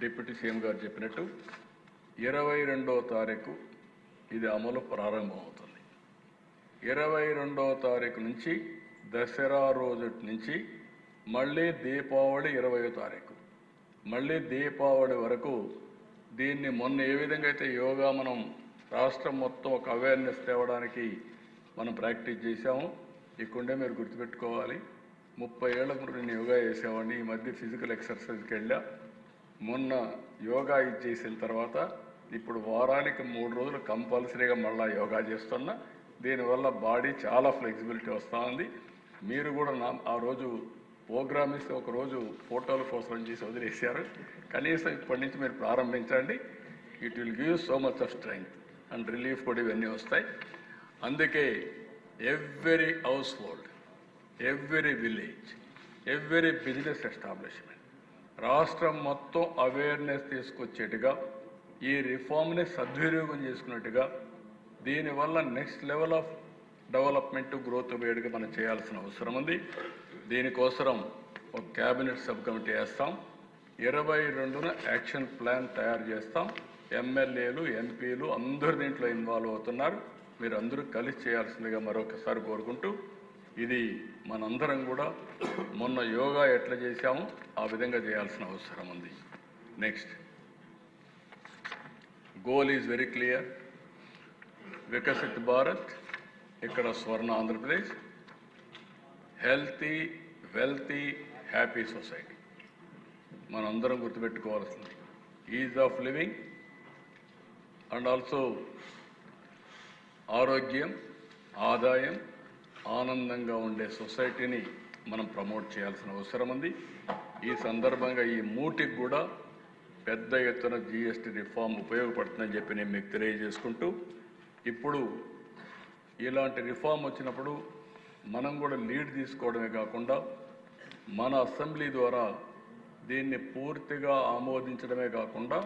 Deputy CM గారు చెప్పినట్టు ఇరవై రెండవ తారీఖు ఇది అమలు ప్రారంభమవుతుంది. ఇరవై రెండవ తారీఖు నుంచి దసరా రోజు నుంచి మళ్ళీ దీపావళి ఇరవయో తారీఖు. మళ్ళీ దీపావళి వరకు దీన్ని మొన్న ఏ విధంగా అయితే యోగా మనం రాష్ట్రం మొత్తం ఒక అవేర్నెస్ తేవడానికి మనం ప్రాక్టీస్ చేశాము ఇక్కడే మీరు గుర్తుపెట్టుకోవాలి. ముప్పై ఏళ్ళకు ముందు నేను యోగా చేసేవాడిని ఈ మధ్య ఫిజికల్ ఎక్సర్సైజ్కి వెళ్ళా. మొన్న యోగా ఇది చేసిన తర్వాత ఇప్పుడు వారానికి మూడు రోజులు కంపల్సరీగా మళ్ళీ యోగా చేస్తున్నా. దీనివల్ల బాడీ చాలా ఫ్లెక్సిబిలిటీ వస్తూ ఉంది మీరు కూడా నా ఆ రోజు ప్రోగ్రామ్ ఇస్తే ఒక రోజు ఫోటోల కోసం చేసి వదిలేశారు. కనీసం ఇప్పటి నుంచి మీరు ప్రారంభించండి. It will give so much of strength and relief కూడా ఇవన్నీ వస్తాయి. అందుకే every household every village every business establishment రాష్ట్రం మొత్తం అవేర్నెస్ తీసుకొచ్చేట్టుగా ఈ రిఫార్మ్ని సద్వినియోగం చేసుకున్నట్టుగా దీనివల్ల next level of development growth వేడుగా మనం చేయాల్సిన అవసరం ఉంది. దీనికోసం ఒక క్యాబినెట్ సబ్ కమిటీ వేస్తాం. ఇరవై రెండున యాక్షన్ ప్లాన్ తయారు చేస్తాం. ఎమ్మెల్యేలు ఎంపీలు అందరు దీంట్లో ఇన్వాల్వ్ అవుతున్నారు. మీరు అందరూ కలిసి చేయాల్సిందిగా మరొకసారి కోరుకుంటూ ఇది మనందరం కూడా మొన్న యోగా ఎట్లా చేశామో ఆ విధంగా చేయాల్సిన అవసరం ఉంది. Next goal is very clear Viksit Bharat ఇక్కడ Swarna Andhra Pradesh. Healthy wealthy happy society మనందరం గుర్తుపెట్టుకోవాల్సింది. Ease of living and also ఆరోగ్యం ఆదాయం ఆనందంగా ఉండే సొసైటీని మనం ప్రమోట్ చేయాల్సిన అవసరం ఉంది. ఈ సందర్భంగా ఈ మూటికి కూడా పెద్ద ఎత్తున జిఎస్టీ రిఫార్మ్ ఉపయోగపడుతుందని చెప్పి నేను మీకు తెలియజేసుకుంటూ ఇప్పుడు ఇలాంటి రిఫార్మ్ వచ్చినప్పుడు మనం కూడా లీడ్ తీసుకోవడమే కాకుండా మన అసెంబ్లీ ద్వారా దీన్ని పూర్తిగా ఆమోదించడమే కాకుండా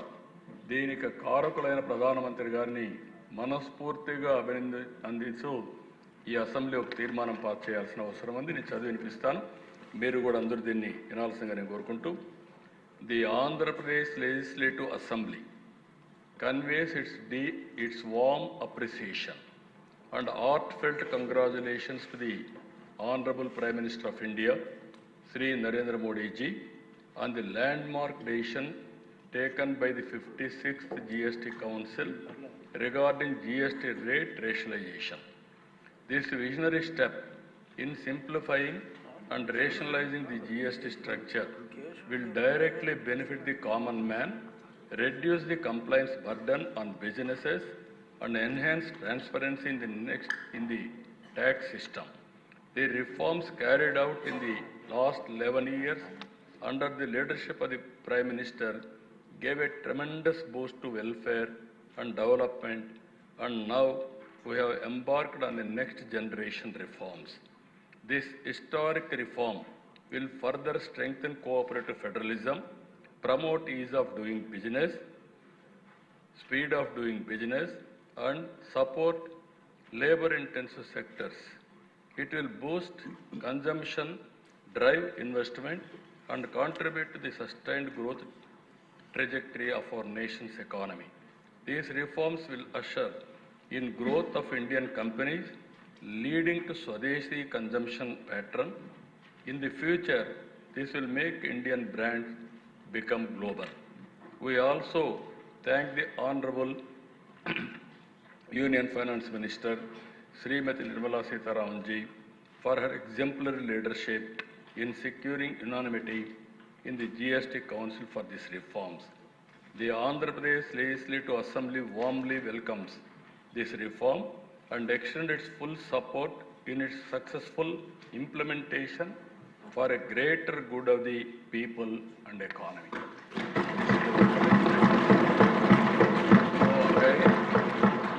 దీనికి కారకులైన ప్రధానమంత్రి గారిని మనస్ఫూర్తిగా అభినంది అందిస్తూ ఈ అసెంబ్లీ ఒక తీర్మానం పాస్ చేయాల్సిన అవసరం ఉంది. నేను చదివి వినిపిస్తాను. మీరు కూడా అందరూ దీన్ని వినాల్సిందిగా నేను కోరుకుంటూ the Andhra Pradesh legislative assembly conveys its deep its warm appreciation and heartfelt congratulations to the honourable prime minister of India Shri Narendra Modi ji and the landmark decision taken by the fifty sixth GST council regarding GST rate rationalisation. This visionary step in simplifying and rationalizing the GST structure will directly benefit the common man, reduce the compliance burden on businesses, and enhance transparency in the next in the tax system. The reforms carried out in the last 11 years under the leadership of the Prime Minister gave a tremendous boost to welfare and development, and now we have embarked on the next generation reforms. This historic reform will further strengthen cooperative federalism, promote ease of doing business, speed of doing business, and support labor-intensive sectors. It will boost consumption, drive investment, and contribute to the sustained growth trajectory of our nation's economy. These reforms will usher in growth of Indian companies, leading to Swadeshi consumption pattern. In the future, this will make Indian brands become global. We also thank the Honorable Union Finance Minister Srimati Nirmala Sitaraman ji for her exemplary leadership in securing unanimity in the GST Council for these reforms. The Andhra Pradesh Legislative Assembly warmly welcomes this reform and extend its full support in its successful implementation for a greater good of the people and economy.